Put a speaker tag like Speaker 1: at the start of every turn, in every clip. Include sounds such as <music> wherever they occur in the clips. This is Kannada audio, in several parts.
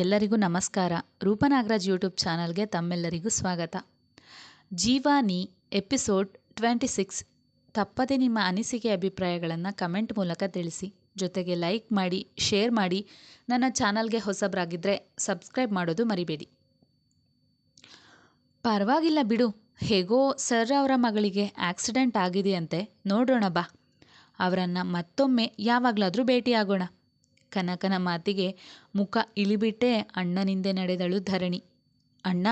Speaker 1: ಎಲ್ಲರಿಗೂ ನಮಸ್ಕಾರ. ರೂಪನಾಗರಾಜ್ ಯೂಟ್ಯೂಬ್ ಚಾನಲ್ಗೆ ತಮ್ಮೆಲ್ಲರಿಗೂ ಸ್ವಾಗತ. Jeevani episode twenty six. ತಪ್ಪದೆ ನಿಮ್ಮ ಅನಿಸಿಕೆ ಅಭಿಪ್ರಾಯಗಳನ್ನು ಕಮೆಂಟ್ ಮೂಲಕ ತಿಳಿಸಿ. ಜೊತೆಗೆ ಲೈಕ್ ಮಾಡಿ, ಶೇರ್ ಮಾಡಿ. ನನ್ನ ಚಾನಲ್ಗೆ ಹೊಸಬರಾಗಿದ್ದರೆ ಸಬ್ಸ್ಕ್ರೈಬ್ ಮಾಡೋದು ಮರಿಬೇಡಿ. ಪರವಾಗಿಲ್ಲ ಬಿಡು. ಹೇಗೋ ಸರ್ ಅವರ ಮಗಳಿಗೆ ಆಕ್ಸಿಡೆಂಟ್ ಆಗಿದೆಯಂತೆ. ನೋಡೋಣ ಬಾ. ಅವರನ್ನು ಮತ್ತೊಮ್ಮೆ ಯಾವಾಗಲಾದರೂ ಭೇಟಿಯಾಗೋಣ. ಕನಕನ ಮಾತಿಗೆ ಮುಖ ಇಳಿಬಿಟ್ಟೆ ಅಣ್ಣನಿಂದೆ ನಡೆದಳು ಧರಣಿ. ಅಣ್ಣ,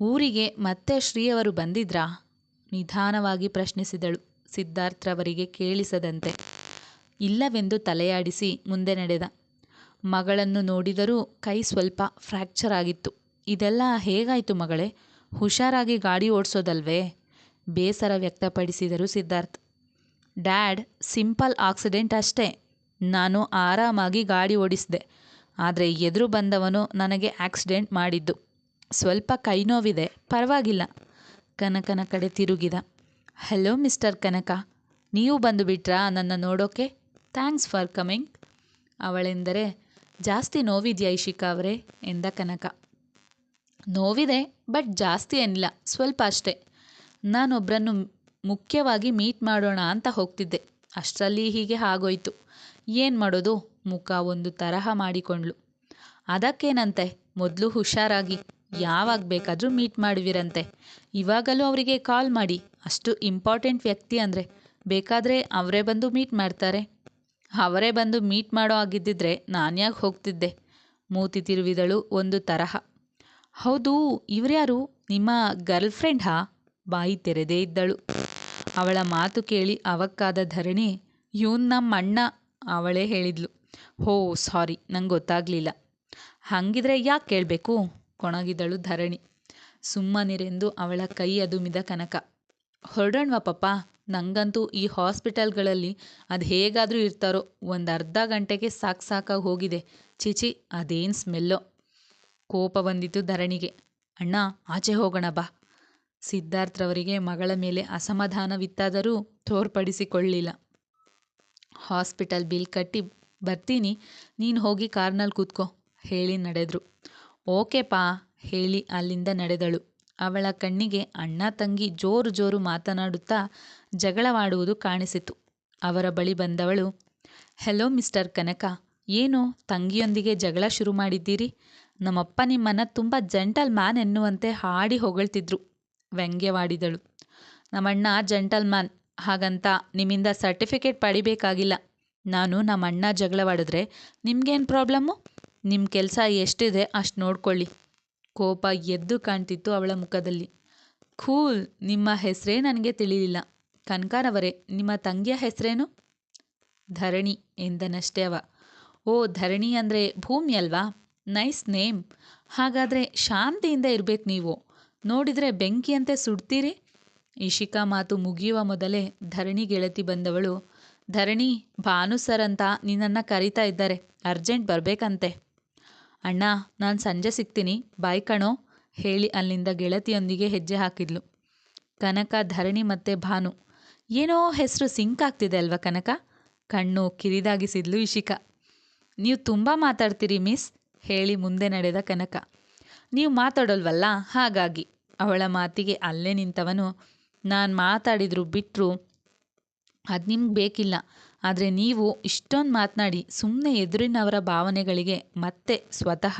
Speaker 1: ಊರಿಗೆ ಮತ್ತೆ ಶ್ರೀಯವರು ಬಂದಿದ್ರಾ? ನಿಧಾನವಾಗಿ ಪ್ರಶ್ನಿಸಿದಳು ಸಿದ್ಧಾರ್ಥ್ರವರಿಗೆ ಕೇಳಿಸದಂತೆ. ಇಲ್ಲವೆಂದು ತಲೆಯಾಡಿಸಿ ಮುಂದೆ ನಡೆದ. ಮಗಳನ್ನು ನೋಡಿದರೂ ಕೈ ಸ್ವಲ್ಪ ಫ್ರ್ಯಾಕ್ಚರ್ ಆಗಿತ್ತು. ಇದೆಲ್ಲ ಹೇಗಾಯಿತು ಮಗಳೇ? ಹುಷಾರಾಗಿ ಗಾಡಿ ಓಡಿಸೋದಲ್ವೇ? ಬೇಸರ ವ್ಯಕ್ತಪಡಿಸಿದರು ಸಿದ್ಧಾರ್ಥ್. ಡ್ಯಾಡ್, ಸಿಂಪಲ್ ಆಕ್ಸಿಡೆಂಟ್ ಅಷ್ಟೇ. ನಾನು ಆರಾಮಾಗಿ ಗಾಡಿ ಓಡಿಸಿದೆ. ಆದರೆ ಎದುರು ಬಂದವನು ನನಗೆ ಆಕ್ಸಿಡೆಂಟ್ ಮಾಡಿದ್ದು. ಸ್ವಲ್ಪ ಕೈ ನೋವಿದೆ ಪರವಾಗಿಲ್ಲ. ಕನಕನ ಕಡೆ ತಿರುಗಿದ. ಹಲೋ ಮಿಸ್ಟರ್ ಕನಕ, ನೀವು ಬಂದು ಬಿಟ್ರಾ ನನ್ನ ನೋಡೋಕೆ? Thanks for coming. ಅವಳೆಂದರೆ, ಜಾಸ್ತಿ ನೋವಿದೆಯಾ ಇಶಿಕಾ ಅವರೇ? ಎಂದ ಕನಕ. ನೋವಿದೆ, ಬಟ್ ಜಾಸ್ತಿ ಏನಿಲ್ಲ, ಸ್ವಲ್ಪ ಅಷ್ಟೇ. ನಾನೊಬ್ಬರನ್ನು ಮುಖ್ಯವಾಗಿ ಮೀಟ್ ಮಾಡೋಣ ಅಂತ ಹೋಗ್ತಿದ್ದೆ. ಅಷ್ಟರಲ್ಲಿ ಹೀಗೆ ಆಗೋಯ್ತು. ಏನು ಮಾಡೋದು? ಮುಖ ಒಂದು ತರಹ ಮಾಡಿಕೊಂಡ್ಳು. ಅದಕ್ಕೇನಂತೆ? ಮೊದಲು ಹುಷಾರಾಗಿ. ಯಾವಾಗ ಬೇಕಾದರೂ ಮೀಟ್ ಮಾಡುವಿರಂತೆ. ಇವಾಗಲೂ ಅವರಿಗೆ ಕಾಲ್ ಮಾಡಿ. ಅಷ್ಟು ಇಂಪಾರ್ಟೆಂಟ್ ವ್ಯಕ್ತಿ ಅಂದರೆ. ಬೇಕಾದರೆ ಅವರೇ ಬಂದು ಮೀಟ್ ಮಾಡ್ತಾರೆ. ಅವರೇ ಬಂದು ಮೀಟ್ ಮಾಡೋ ಆಗಿದ್ದಿದ್ರೆ ನಾನ್ಯಾಕೆ ಹೋಗ್ತಿದ್ದೆ? ಮೂತಿ ತಿರುವಿದಳು ಒಂದು ತರಹ. ಹೌದು, ಇವ್ರ್ಯಾರು? ನಿಮ್ಮ ಗರ್ಲ್ ಹಾ ಬಾಯಿ ತೆರೆದೇ ಇದ್ದಳು. ಅವಳ ಮಾತು ಕೇಳಿ ಅವಕ್ಕಾದ ಧರಣಿ, ಇವನ್ ನಮ್ಮ ಅಣ್ಣ ಅವಳೇ ಹೇಳಿದ್ಲು. ಹೋ, ಸಾರಿ, ನಂಗೆ ಗೊತ್ತಾಗಲಿಲ್ಲ. ಹಾಗಿದ್ರೆ ಯಾಕೆ ಕೇಳಬೇಕು ಕೊಣಗಿದಳು ಧರಣಿ. ಸುಮ್ಮನಿರೆಂದು ಅವಳ ಕೈ ಅದುಮಿದ ಕನಕ. ಹೊರಡೋಣವಾ ಪಪ್ಪ, ನಂಗಂತೂ ಈ ಹಾಸ್ಪಿಟಲ್ಗಳಲ್ಲಿ ಅದು ಹೇಗಾದರೂ ಇರ್ತಾರೋ, ಒಂದು ಅರ್ಧ ಗಂಟೆಗೆ ಸಾಕು ಸಾಕಾಗಿ ಹೋಗಿದೆ. ಚಿಚಿ ಅದೇನು ಸ್ಮೆಲ್ಲೋ. ಕೋಪ ಬಂದಿತ್ತು ಧರಣಿಗೆ. ಅಣ್ಣ, ಆಚೆ ಹೋಗೋಣ ಬಾ. ಸಿದ್ಧಾರ್ಥ್ರವರಿಗೆ ಮಗಳ ಮೇಲೆ ಅಸಮಾಧಾನವಿತ್ತಾದರೂ ತೋರ್ಪಡಿಸಿಕೊಳ್ಳಿಲ್ಲ. ಹಾಸ್ಪಿಟಲ್ ಬಿಲ್ ಕಟ್ಟಿ ಬರ್ತೀನಿ. ನೀನು ಹೋಗಿ ಕಾರ್ನಲ್ಲಿ ಕೂತ್ಕೋ, ಹೇಳಿ ನಡೆದ್ರು. ಓಕೆಪಾ, ಹೇಳಿ ಅಲ್ಲಿಂದ ನಡೆದಳು. ಅವಳ ಕಣ್ಣಿಗೆ ಅಣ್ಣ ತಂಗಿ ಜೋರು ಜೋರು ಮಾತನಾಡುತ್ತಾ ಜಗಳವಾಡುವುದು ಕಾಣಿಸಿತು. ಅವರ ಬಳಿ ಬಂದವಳು ಹೆಲೋ ಮಿಸ್ಟರ್ ಕನಕ, ಏನು ತಂಗಿಯೊಂದಿಗೆ ಜಗಳ ಶುರು ಮಾಡಿದ್ದೀರಿ? ನಮ್ಮಪ್ಪ ನಿಮ್ಮನ್ನು ತುಂಬ ಜಂಟಲ್ ಮ್ಯಾನ್ ಎನ್ನುವಂತೆ ಹಾಡಿ ಹೊಗಳ್ತಿದ್ರು, ವ್ಯಂಗ್ಯವಾಡಿದಳು. ನಮ್ಮಣ್ಣ ಜಂಟಲ್ ಮ್ಯಾನ್ ಹಾಗಂತ ನಿಮ್ಮಿಂದ ಸರ್ಟಿಫಿಕೇಟ್ ಪಡಿಬೇಕಾಗಿಲ್ಲ. ನಾನು ನಮ್ಮ ಅಣ್ಣ ಜಗಳವಾಡಿದ್ರೆ ನಿಮ್ಗೇನು ಪ್ರಾಬ್ಲಮ್ಮು? ನಿಮ್ಮ ಕೆಲಸ ಎಷ್ಟಿದೆ ಅಷ್ಟು ನೋಡ್ಕೊಳ್ಳಿ. ಕೋಪ ಎದ್ದು ಕಾಣ್ತಿತ್ತು ಅವಳ ಮುಖದಲ್ಲಿ. ಖೂಲ್ ನಿಮ್ಮ ಹೆಸರೇ ನನಗೆ ತಿಳಿಲಿಲ್ಲ. ಕನಕಾರವರೇ ನಿಮ್ಮ ತಂಗಿಯ ಹೆಸರೇನು? ಧರಣಿ ಎಂದನಷ್ಟೇ ಅವ. ಓ, ಧರಣಿ ಅಂದರೆ ಭೂಮಿ ಅಲ್ವಾ? Nice name. ಹಾಗಾದರೆ ಶಾಂತಿಯಿಂದ ಇರಬೇಕು ನೀವು. ನೋಡಿದರೆ ಬೆಂಕಿಯಂತೆ ಸುಡ್ತೀರಿ? ಇಶಿಕಾ ಮಾತು ಮುಗಿಯುವ ಮೊದಲೇ ಧರಣಿ ಗೆಳತಿ ಬಂದವಳು, ಧರಣಿ, ಭಾನು ಸರ್ ಅಂತ ನಿನ್ನನ್ನು ಕರೀತಾ ಇದ್ದಾರೆ, ಅರ್ಜೆಂಟ್ ಬರಬೇಕಂತೆ. ಅಣ್ಣ, ನಾನು ಸಂಜೆ ಸಿಗ್ತೀನಿ, ಬಾಯ್ ಕಣೋ, ಹೇಳಿ ಅಲ್ಲಿಂದ ಗೆಳತಿಯೊಂದಿಗೆ ಹೆಜ್ಜೆ ಹಾಕಿದ್ಲು. ಕನಕ, ಧರಣಿ ಮತ್ತು ಭಾನು, ಏನೋ ಹೆಸರು ಸಿಂಕ್ ಆಗ್ತಿದೆ ಅಲ್ವಾ ಕನಕ? ಕಣ್ಣು ಕಿರಿದಾಗಿಸಿದ್ಲು ಇಶಿಕಾ ನೀವು ತುಂಬ ಮಾತಾಡ್ತೀರಿ ಮಿಸ್, ಹೇಳಿ ಮುಂದೆ ನಡೆದ ಕನಕ. ನೀವು ಮಾತಾಡೋಲ್ವಲ್ಲ, ಹಾಗಾಗಿ, ಅವಳ ಮಾತಿಗೆ ಅಲ್ಲೇ ನಿಂತವನು ನಾನು ಮಾತಾಡಿದ್ರು ಬಿಟ್ಟರು ಅದು ನಿಮ್ಗೆ ಬೇಕಿಲ್ಲ. ಆದರೆ ನೀವು ಇಷ್ಟೊಂದು ಮಾತನಾಡಿ ಸುಮ್ಮನೆ ಎದುರಿನವರ ಭಾವನೆಗಳಿಗೆ ಮತ್ತೆ ಸ್ವತಃ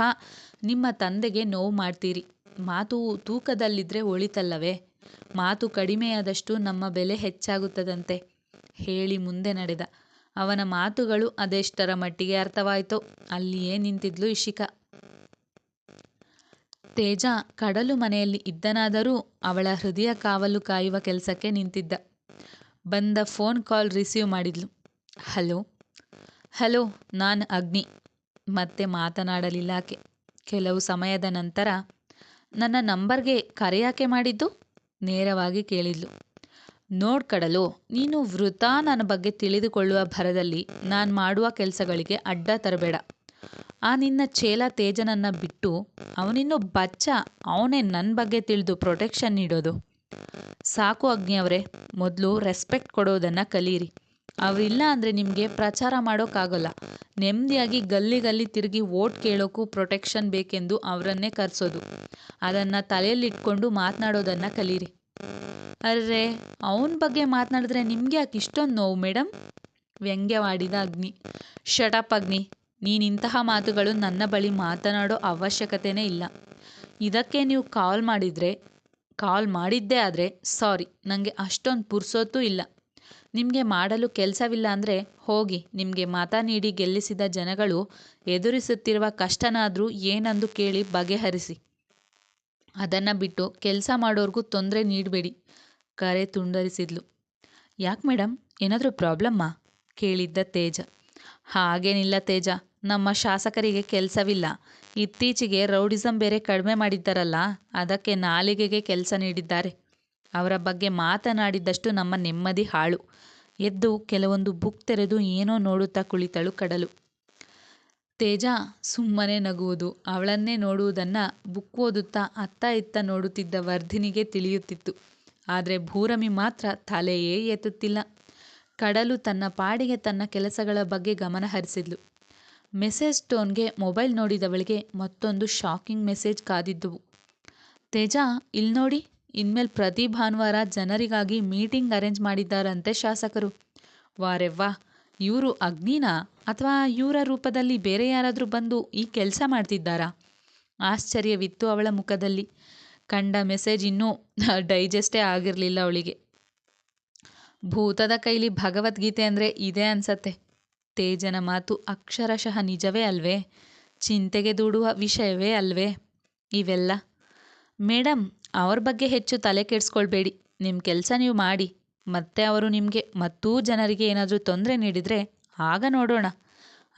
Speaker 1: ನಿಮ್ಮ ತಂದೆಗೆ ನೋವು ಮಾಡ್ತೀರಿ. ಮಾತು ತೂಕದಲ್ಲಿದ್ದರೆ ಒಳಿತಲ್ಲವೇ? ಮಾತು ಕಡಿಮೆಯಾದಷ್ಟು ನಮ್ಮ ಬೆಲೆ ಹೆಚ್ಚಾಗುತ್ತದಂತೆ ಹೇಳಿ ಮುಂದೆ ನಡೆದ. ಅವನ ಮಾತುಗಳು ಅದೆಷ್ಟರ ಮಟ್ಟಿಗೆ ಅರ್ಥವಾಯಿತೋ ಅಲ್ಲಿಯೇ ನಿಂತಿದ್ಲು ಇಶಿಕಾ. ತೇಜ ಕಡಲು ಮನೆಯಲ್ಲಿ ಇದ್ದನಾದರೂ ಅವಳ ಹೃದಯ ಕಾವಲು ಕಾಯುವ ಕೆಲಸಕ್ಕೆ ನಿಂತಿದ್ದ. ಬಂದ ಫೋನ್ ಕಾಲ್ ರಿಸೀವ್ ಮಾಡಿದ್ಲು. ಹಲೋ? ಹಲೋ, ನಾನು ಅಗ್ನಿ. ಮತ್ತೆ ಮಾತನಾಡಲಿಲ್ಲ ಆಕೆ. ಕೆಲವು ಸಮಯದ ನಂತರ, ನನ್ನ ನಂಬರ್ಗೆ ಕರೆ ಯಾಕೆ ಮಾಡಿದ್ದು? ನೇರವಾಗಿ ಕೇಳಿದ್ಲು. ನೋಡ್ಕಡಲು ನೀನು ವೃಥಾ ನನ್ನ ಬಗ್ಗೆ ತಿಳಿದುಕೊಳ್ಳುವ ಭರದಲ್ಲಿ ನಾನು ಮಾಡುವ ಕೆಲಸಗಳಿಗೆ ಅಡ್ಡ ತರಬೇಡ. ಆ ನಿನ್ನ ಚೇಲ ತೇಜನನ್ನು ಬಿಟ್ಟು ಅವನಿನ್ನೂ ಬಚ್ಚ ಅವನೇ ನನ್ನ ಬಗ್ಗೆ ತಿಳಿದು ಪ್ರೊಟೆಕ್ಷನ್ ನೀಡೋದು. ಸಾಕು ಅಗ್ನಿ ಅವರೇ, ಮೊದಲು ರೆಸ್ಪೆಕ್ಟ್ ಕೊಡೋದನ್ನು ಕಲೀರಿ. ಅವರಿಲ್ಲ ಅಂದರೆ ನಿಮಗೆ ಪ್ರಚಾರ ಮಾಡೋಕ್ಕಾಗಲ್ಲ. ನೆಮ್ಮದಿಯಾಗಿ ಗಲ್ಲಿ ಗಲ್ಲಿ ತಿರುಗಿ ವೋಟ್ ಕೇಳೋಕ್ಕೂ ಪ್ರೊಟೆಕ್ಷನ್ ಬೇಕೆಂದು ಅವರನ್ನೇ ಕರೆಸೋದು. ಅದನ್ನು ತಲೆಯಲ್ಲಿಟ್ಕೊಂಡು ಮಾತನಾಡೋದನ್ನು ಕಲೀರಿ. ಅರೆ ಅವನ ಬಗ್ಗೆ ಮಾತನಾಡಿದ್ರೆ ನಿಮಗೆ ಯಾಕೆ ಇಷ್ಟೊಂದು ನೋವು ಮೇಡಮ್ ವ್ಯಂಗ್ಯವಾಡಿದ ಅಗ್ನಿ. ಶಟಪ್ ಅಗ್ನಿ. ನೀನಿಂತಹ ಮಾತುಗಳು ನನ್ನ ಬಳಿ ಮಾತನಾಡೋ ಅವಶ್ಯಕತೆನೇ ಇಲ್ಲ. ಇದಕ್ಕೆ ನೀವು ಕಾಲ್ ಮಾಡಿದರೆ, ಕಾಲ್ ಮಾಡಿದ್ದೇ ಆದರೆ ಸಾರಿ ನನಗೆ ಅಷ್ಟೊಂದು ಪುರ್ಸೊತ್ತೂ ಇಲ್ಲ. ನಿಮಗೆ ಮಾಡಲು ಕೆಲಸವಿಲ್ಲ ಅಂದರೆ ಹೋಗಿ, ನಿಮಗೆ ಮತ ನೀಡಿ ಗೆಲ್ಲಿಸಿದ ಜನಗಳು ಎದುರಿಸುತ್ತಿರುವ ಕಷ್ಟನಾದರೂ ಏನಂದು ಕೇಳಿ ಬಗೆಹರಿಸಿ. ಅದನ್ನು ಬಿಟ್ಟು ಕೆಲಸ ಮಾಡೋರ್ಗೂ ತೊಂದರೆ ನೀಡಬೇಡಿ, ಕರೆ ತುಂಡರಿಸಿದ್ಲು. ಯಾಕೆ ಮೇಡಮ್ ಏನಾದರೂ ಪ್ರಾಬ್ಲಮ್ಮಾ? ಕೇಳಿದ್ದ ತೇಜ. ಹಾಗೇನಿಲ್ಲ ತೇಜ ನಮ್ಮ ಶಾಸಕರಿಗೆ ಕೆಲಸವಿಲ್ಲ. ಇತ್ತೀಚೆಗೆ ರೌಡಿಸಂ ಬೇರೆ ಕಡಿಮೆ ಮಾಡಿದ್ದಾರಲ್ಲ, ಅದಕ್ಕೆ ನಾಲಿಗೆಗೆ ಕೆಲಸ ನೀಡಿದ್ದಾರೆ. ಅವರ ಬಗ್ಗೆ ಮಾತನಾಡಿದ್ದಷ್ಟು ನಮ್ಮ ನೆಮ್ಮದಿ ಹಾಳು. ಎದ್ದು ಕೆಲವೊಂದು ಬುಕ್ ತೆರೆದು ಏನೋ ನೋಡುತ್ತಾ ಕುಳಿತಳು ಕಡಲು. ತೇಜ ಸುಮ್ಮನೆ ನಗುವುದು, ಅವಳನ್ನೇ ನೋಡುವುದನ್ನು ಬುಕ್ ಓದುತ್ತಾ ಅತ್ತ ಇತ್ತ ನೋಡುತ್ತಿದ್ದ ವರ್ಧಿನಿಗೆ ತಿಳಿಯುತ್ತಿತ್ತು. ಆದರೆ ಭೂರಮಿ ಮಾತ್ರ ತಲೆಯೇ ಎತ್ತುತ್ತಿಲ್ಲ. ಕಡಲು ತನ್ನ ಪಾಡಿಗೆ ತನ್ನ ಕೆಲಸಗಳ ಬಗ್ಗೆ ಗಮನ ಹರಿಸಿದ್ಲು. ಮೆಸೇಜ್ ಟೋನ್ಗೆ ಮೊಬೈಲ್ ನೋಡಿದವಳಿಗೆ ಮತ್ತೊಂದು ಶಾಕಿಂಗ್ ಮೆಸೇಜ್ ಕಾದಿದ್ದುವು ತೇಜಾ ಇಲ್ಲಿ ನೋಡಿ, ಇನ್ಮೇಲೆ ಪ್ರತಿ ಭಾನುವಾರ ಜನರಿಗಾಗಿ ಮೀಟಿಂಗ್ ಅರೇಂಜ್ ಮಾಡಿದ್ದಾರಂತೆ ಶಾಸಕರು. ವಾರೆವ್ವಾ, ಇವರು ಅಗ್ನಿನಾ? ಅಥವಾ ಇವರ ರೂಪದಲ್ಲಿ ಬೇರೆ ಯಾರಾದರೂ ಬಂದು ಈ ಕೆಲಸ ಮಾಡ್ತಿದ್ದಾರಾ? ಆಶ್ಚರ್ಯವಿತ್ತು ಅವಳ ಮುಖದಲ್ಲಿ. ಕಂಡ ಮೆಸೇಜ್ ಇನ್ನೂ <laughs> ಡೈಜೆಸ್ಟೇ ಆಗಿರಲಿಲ್ಲ ಅವಳಿಗೆ. ಭೂತದ ಕೈಲಿ ಭಗವದ್ಗೀತೆ ಅಂದರೆ ಇದೇ ಅನ್ಸತ್ತೆ. ತೇಜನ ಮಾತು ಅಕ್ಷರಶಃ ನಿಜವೇ ಅಲ್ವೇ? ಚಿಂತೆಗೆ ದೂಡುವ ವಿಷಯವೇ ಅಲ್ವೇ? ಇವೆಲ್ಲ? ಮೇಡಮ್ ಅವ್ರ ಬಗ್ಗೆ ಹೆಚ್ಚು ತಲೆ ಕೆಡಿಸ್ಕೊಳ್ಬೇಡಿ. ನಿಮ್ಮ ಕೆಲಸ ನೀವು ಮಾಡಿ. ಮತ್ತೆ ಅವರು ನಿಮಗೆ ಮತ್ತೂ ಜನರಿಗೆ ಏನಾದರೂ ತೊಂದರೆ ನೀಡಿದರೆ ಆಗ ನೋಡೋಣ.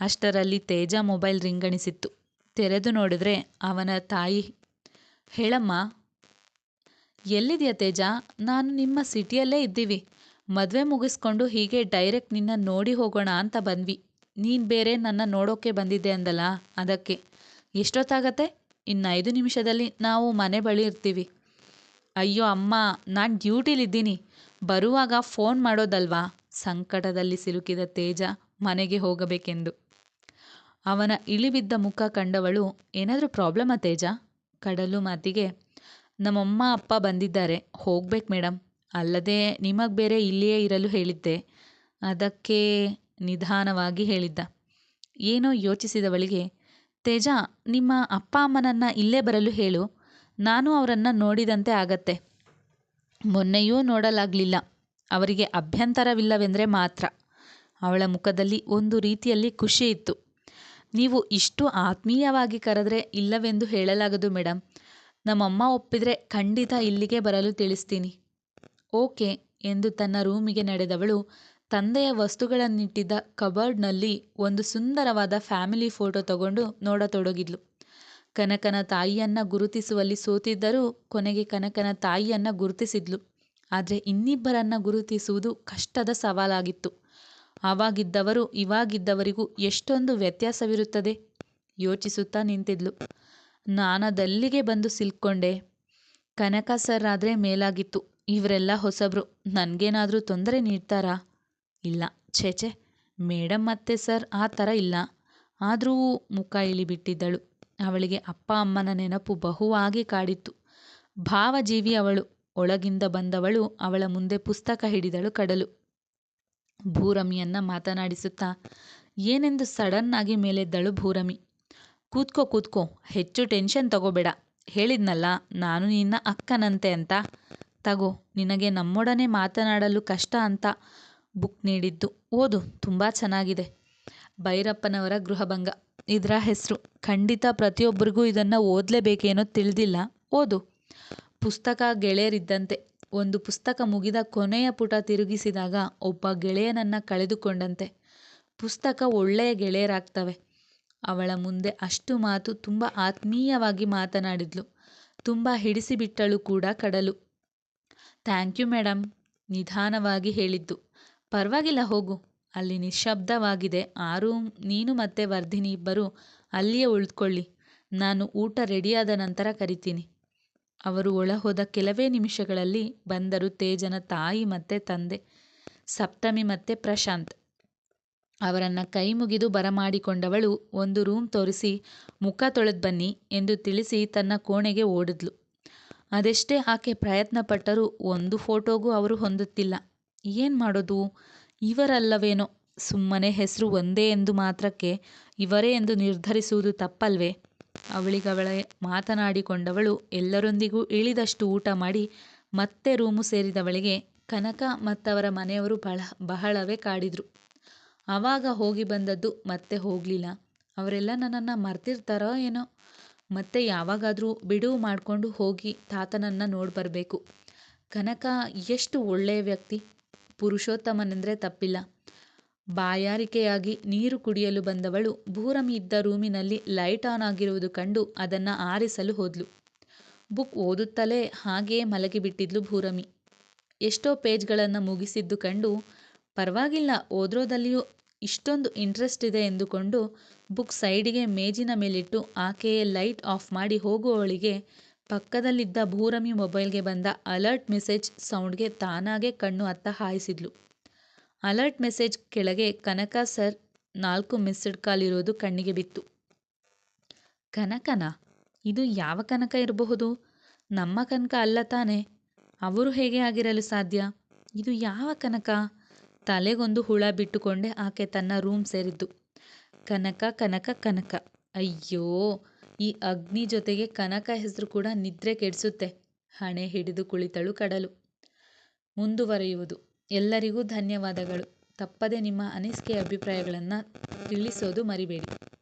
Speaker 1: ಅಷ್ಟರಲ್ಲಿ ತೇಜ ಮೊಬೈಲ್ ರಿಂಗಣಿಸಿತ್ತು. ತೆರೆದು ನೋಡಿದ್ರೆ ಅವನ ತಾಯಿ, ಹೇಳಮ್ಮ, ಎಲ್ಲಿದೆಯಾ ತೇಜ? ನಾನು ನಿಮ್ಮ ಸಿಟಿಯಲ್ಲೇ ಇದ್ದೀವಿ. ಮದುವೆ ಮುಗಿಸ್ಕೊಂಡು ಹೀಗೆ ಡೈರೆಕ್ಟ್ ನಿನ್ನ ನೋಡಿ ಹೋಗೋಣ ಅಂತ ಬಂದ್ವಿ. ನೀನು ಬೇರೆ ನನ್ನ ನೋಡೋಕ್ಕೆ ಬಂದಿದ್ದೆ ಅಂದಲ್ಲ, ಅದಕ್ಕೆ. ಎಷ್ಟೊತ್ತಾಗತ್ತೆ? ಇನ್ನು ಐದು ನಿಮಿಷದಲ್ಲಿ ನಾವು ಮನೆ ಬಳಿ ಇರ್ತೀವಿ. ಅಯ್ಯೋ ಅಮ್ಮ, ನಾನು ಡ್ಯೂಟಿಲಿದ್ದೀನಿ ಬರುವಾಗ ಫೋನ್ ಮಾಡೋದಲ್ವಾ? ಸಂಕಟದಲ್ಲಿ ಸಿಲುಕಿದ ತೇಜ ಮನೆಗೆ ಹೋಗಬೇಕೆಂದು. ಅವನ ಇಳಿಬಿದ್ದ ಮುಖ ಕಂಡವಳು, ಏನಾದರೂ ಪ್ರಾಬ್ಲಮಾ ತೇಜ? ಕಡಲು ಮಾತಿಗೆ, ನಮ್ಮಮ್ಮ, ಅಪ್ಪ ಬಂದಿದ್ದಾರೆ. ಹೋಗ್ಬೇಕು ಮೇಡಮ್ ಅಲ್ಲದೆ ನಿಮಗೆ ಬೇರೆ ಇಲ್ಲಿಯೇ ಇರಲು ಹೇಳಿದ್ದೆ. ಅದಕ್ಕೆ ನಿಧಾನವಾಗಿ ಹೇಳಿದ್ದ. ಏನೋ ಯೋಚಿಸಿದವಳಿಗೆ ತೇಜ, ನಿಮ್ಮ ಅಪ್ಪ ಅಮ್ಮನನ್ನು ಇಲ್ಲೇ ಬರಲು ಹೇಳು. ನಾನು ಅವರನ್ನು ನೋಡಿದಂತೆ ಆಗತ್ತೆ. ಮೊನ್ನೆಯೂ ನೋಡಲಾಗಲಿಲ್ಲ. ಅವರಿಗೆ ಅಭ್ಯಂತರವಿಲ್ಲವೆಂದರೆ ಮಾತ್ರ. ಅವಳ ಮುಖದಲ್ಲಿ ಒಂದು ರೀತಿಯಲ್ಲಿ ಖುಷಿ ಇತ್ತು. ನೀವು ಇಷ್ಟು ಆತ್ಮೀಯವಾಗಿ ಕರೆದ್ರೆ ಇಲ್ಲವೆಂದು ಹೇಳಲಾಗದು ಮೇಡಮ್ ನಮ್ಮಮ್ಮ ಒಪ್ಪಿದರೆ ಖಂಡಿತ ಇಲ್ಲಿಗೆ ಬರಲು ತಿಳಿಸ್ತೀನಿ. ಓಕೆ ಎಂದು ತನ್ನ ರೂಮಿಗೆ ನಡೆದವಳು. ತಂದೆಯ ವಸ್ತುಗಳನ್ನಿಟ್ಟಿದ್ದ ಕಬರ್ಡ್ನಲ್ಲಿ ಒಂದು ಸುಂದರವಾದ ಫ್ಯಾಮಿಲಿ ಫೋಟೋ ತಗೊಂಡು ನೋಡತೊಡಗಿದ್ಲು. ಕನಕನ ತಾಯಿಯನ್ನ ಗುರುತಿಸುವಲ್ಲಿ ಸೋತಿದ್ದರೂ ಕೊನೆಗೆ ಕನಕನ ತಾಯಿಯನ್ನ ಗುರುತಿಸಿದ್ಲು. ಆದರೆ ಇನ್ನಿಬ್ಬರನ್ನ ಗುರುತಿಸುವುದು ಕಷ್ಟದ ಸವಾಲಾಗಿತ್ತು. ಆವಾಗಿದ್ದವರು ಇವಾಗಿದ್ದವರಿಗೂ ಎಷ್ಟೊಂದು ವ್ಯತ್ಯಾಸವಿರುತ್ತದೆ? ಯೋಚಿಸುತ್ತಾ ನಿಂತಿದ್ಲು. ನಾನದಲ್ಲಿಗೆ ಬಂದು ಸಿಲ್ಕೊಂಡೆ. ಕನಕ ಸರ್ ಆದರೆ ಮೇಲಾಗಿತ್ತು. ಇವರೆಲ್ಲ ಹೊಸಬ್ರು. ನನಗೇನಾದ್ರೂ ತೊಂದರೆ ನೀಡ್ತಾರಾ? ಇಲ್ಲ. ಛೇ ಛೇ. ಮೇಡಮ್ ಮತ್ತೆ ಸರ್ ಆ ಥರ ಇಲ್ಲ. ಆದರೂ ಮುಖ ಇಳಿಬಿಟ್ಟಿದ್ದಳು ಅವಳಿಗೆ ಅಪ್ಪ ಅಮ್ಮನ ನೆನಪು ಬಹುವಾಗಿ ಕಾಡಿತ್ತು. ಭಾವಜೀವಿ ಅವಳು. ಒಳಗಿಂದ ಬಂದವಳು ಅವಳ ಮುಂದೆ ಪುಸ್ತಕ ಹಿಡಿದಳು ಕಡಲು. ಭೂರಮಿಯನ್ನ ಮಾತನಾಡಿಸುತ್ತಾ, ಏನೆಂದು ಸಡನ್ ಆಗಿ ಮೇಲೆದ್ದಳು ಭೂರಮಿ. ಕೂತ್ಕೋ ಕೂತ್ಕೋ. ಹೆಚ್ಚು ಟೆನ್ಷನ್ ತಗೋಬೇಡ. ಹೇಳಿದ್ನಲ್ಲ, ನಾನು ನಿನ್ನ ಅಕ್ಕನಂತೆ ಅಂತ. ತಗೋ, ನಿನಗೆ ನಮ್ಮೊಡನೆ ಮಾತನಾಡಲು ಕಷ್ಟ ಅಂತ ಬುಕ್ ನೀಡಿದ್ದು. ಓದು, ತುಂಬ ಚೆನ್ನಾಗಿದೆ. ಭೈರಪ್ಪನವರ ಗೃಹಭಂಗ. ಇದರ ಹೆಸರು. ಖಂಡಿತ ಪ್ರತಿಯೊಬ್ಬರಿಗೂ ಇದನ್ನು ಓದಲೇಬೇಕೇನೋ ತಿಳಿದಿಲ್ಲ. ಓದು. ಪುಸ್ತಕ ಗೆಳೆಯರಿದ್ದಂತೆ. ಒಂದು ಪುಸ್ತಕ ಮುಗಿದ ಕೊನೆಯ ಪುಟ ತಿರುಗಿಸಿದಾಗ ಒಬ್ಬ ಗೆಳೆಯನನ್ನು ಕಳೆದುಕೊಂಡಂತೆ. ಪುಸ್ತಕ ಒಳ್ಳೆಯ ಗೆಳೆಯರಾಗ್ತವೆ. ಅವಳ ಮುಂದೆ ಅಷ್ಟು ಮಾತು ತುಂಬ ಆತ್ಮೀಯವಾಗಿ ಮಾತನಾಡಿದ್ಲು. ತುಂಬ ಹಿಡಿಸಿಬಿಟ್ಟಳು ಕೂಡ ಕಡಲು. ಥ್ಯಾಂಕ್ ಯು ಮೇಡಮ್ ನಿಧಾನವಾಗಿ ಹೇಳಿದ್ದು. ಪರವಾಗಿಲ್ಲ, ಹೋಗು. ಅಲ್ಲಿ ನಿಶ್ಶಬ್ದವಾಗಿದೆ. ಆರು ನೀನು ಮತ್ತೆ ವರ್ಧಿನಿ ಇಬ್ಬರು ಅಲ್ಲಿಯೇ ಉಳಿದುಕೊಳ್ಳಿ ನಾನು ಊಟ ರೆಡಿಯಾದ ನಂತರ ಕರಿತೀನಿ. ಅವರು ಒಳಹೋದ ಕೆಲವೇ ನಿಮಿಷಗಳಲ್ಲಿ ಬಂದರು ತೇಜನ ತಾಯಿ ಮತ್ತೆ ತಂದೆ, ಸಪ್ತಮಿ ಮತ್ತೆ ಪ್ರಶಾಂತ್. ಅವರನ್ನು ಕೈ ಮುಗಿದು ಬರಮಾಡಿಕೊಂಡವಳು ಒಂದು ರೂಮ್ ತೋರಿಸಿ, ಮುಖ ತೊಳೆದು ಬನ್ನಿ ಎಂದು ತಿಳಿಸಿ ತನ್ನ ಕೋಣೆಗೆ ಓಡಿದ್ಲು. ಅದೆಷ್ಟೇ ಆಕೆ ಪ್ರಯತ್ನ ಪಟ್ಟರೂ ಒಂದು ಫೋಟೋಗೂ ಅವರು ಹೊಂದುತ್ತಿಲ್ಲ. ಏನು ಮಾಡೋದು? ಇವರಲ್ಲವೇನೋ? ಸುಮ್ಮನೆ ಹೆಸರು ಒಂದೇ ಎಂದು ಮಾತ್ರಕ್ಕೆ ಇವರೇ ಎಂದು ನಿರ್ಧರಿಸುವುದು ತಪ್ಪಲ್ವೇ? ಅವಳಿಗವಳೇ ಮಾತನಾಡಿಕೊಂಡವಳು ಎಲ್ಲರೊಂದಿಗೂ ಇಳಿದಷ್ಟು ಊಟ ಮಾಡಿ ಮತ್ತೆ ರೂಮು ಸೇರಿದವಳಿಗೆ ಕನಕ ಮತ್ತವರ ಮನೆಯವರು ಬಹಳ, ಬಹಳವೇ ಕಾಡಿದ್ರು. ಆವಾಗ ಹೋಗಿ ಬಂದದ್ದು ಮತ್ತೆ ಹೋಗಲಿಲ್ಲ. ಅವರೆಲ್ಲ ನನ್ನನ್ನು ಮರ್ತಿರ್ತಾರೋ ಏನೋ? ಮತ್ತೆ ಯಾವಾಗಾದರೂ ಬಿಡುವು ಮಾಡಿಕೊಂಡು ಹೋಗಿ ತಾತನನ್ನು ನೋಡಿ ಬರಬೇಕು. ಕನಕ ಎಷ್ಟು ಒಳ್ಳೆಯ ವ್ಯಕ್ತಿ. ಪುರುಷೋತ್ತಮನೆಂದರೆ ತಪ್ಪಿಲ್ಲ. ಬಾಯಾರಿಕೆಯಾಗಿ ನೀರು ಕುಡಿಯಲು ಬಂದವಳು ಭೂರಮಿ ಇದ್ದ ರೂಮಿನಲ್ಲಿ ಲೈಟ್ ಆನ್ ಆಗಿರುವುದು ಕಂಡು ಅದನ್ನು ಆರಿಸಲು ಹೋದ್ಲು. ಬುಕ್ ಓದುತ್ತಲೇ ಹಾಗೆಯೇ ಮಲಗಿಬಿಟ್ಟಿದ್ಲು ಭೂರಮಿ. ಎಷ್ಟೋ ಪೇಜ್ಗಳನ್ನು ಮುಗಿಸಿದ್ದು ಕಂಡು ಪರವಾಗಿಲ್ಲ ಓದ್ರೋದಲ್ಲಿಯೂ ಇಷ್ಟೊಂದು ಇಂಟ್ರೆಸ್ಟ್ ಇದೆ ಎಂದುಕೊಂಡು ಬುಕ್ ಸೈಡಿಗೆ ಮೇಜಿನ ಮೇಲಿಟ್ಟು ಆಕೆಯೇ ಲೈಟ್ ಆಫ್ ಮಾಡಿ ಹೋಗುವವಳಿಗೆ ಪಕ್ಕದಲ್ಲಿದ್ದ ಭೂರಮಿ ಮೊಬೈಲ್ಗೆ ಬಂದ ಅಲರ್ಟ್ ಮೆಸೇಜ್ ಸೌಂಡ್ಗೆ ತಾನಾಗೇ ಕಣ್ಣು ಅತ್ತ ಹಾಯಿಸಿದ್ಲು. ಅಲರ್ಟ್ ಮೆಸೇಜ್ ಕೆಳಗೆ, ಕನಕ ಸರ್, ನಾಲ್ಕು ಮಿಸ್ಡ್ ಕಾಲ್ ಇರೋದು ಕಣ್ಣಿಗೆ ಬಿತ್ತು. ಕನಕನ? ಇದು ಯಾವ ಕನಕ ಇರಬಹುದು? ನಮ್ಮ ಕನಕ ಅಲ್ಲ ತಾನೆ. ಅವರು ಹೇಗೆ ಆಗಿರಲು ಸಾಧ್ಯ? ಇದು ಯಾವ ಕನಕ? ತಲೆಗೊಂದು ಹುಳ ಬಿಟ್ಟುಕೊಂಡೇ ಆಕೆ ತನ್ನ ರೂಮ್ ಸೇರಿದ್ದು. ಕನಕ ಕನಕ ಕನಕ. ಅಯ್ಯೋ, ಈ ಅಗ್ನಿ ಜೊತೆಗೆ ಕನಕ ಹೆಸರು ಕೂಡ ನಿದ್ರೆ ಕೆಡಿಸುತ್ತೆ. ಹಣೆ ಹಿಡಿದು ಕುಳಿತಳು ಕಡಲು. ಮುಂದುವರಿಯುವುದು. ಎಲ್ಲರಿಗೂ ಧನ್ಯವಾದಗಳು. ತಪ್ಪದೆ ನಿಮ್ಮ ಅನಿಸಿಕೆ ಅಭಿಪ್ರಾಯಗಳನ್ನು ತಿಳಿಸೋದು ಮರಿಬೇಡಿ.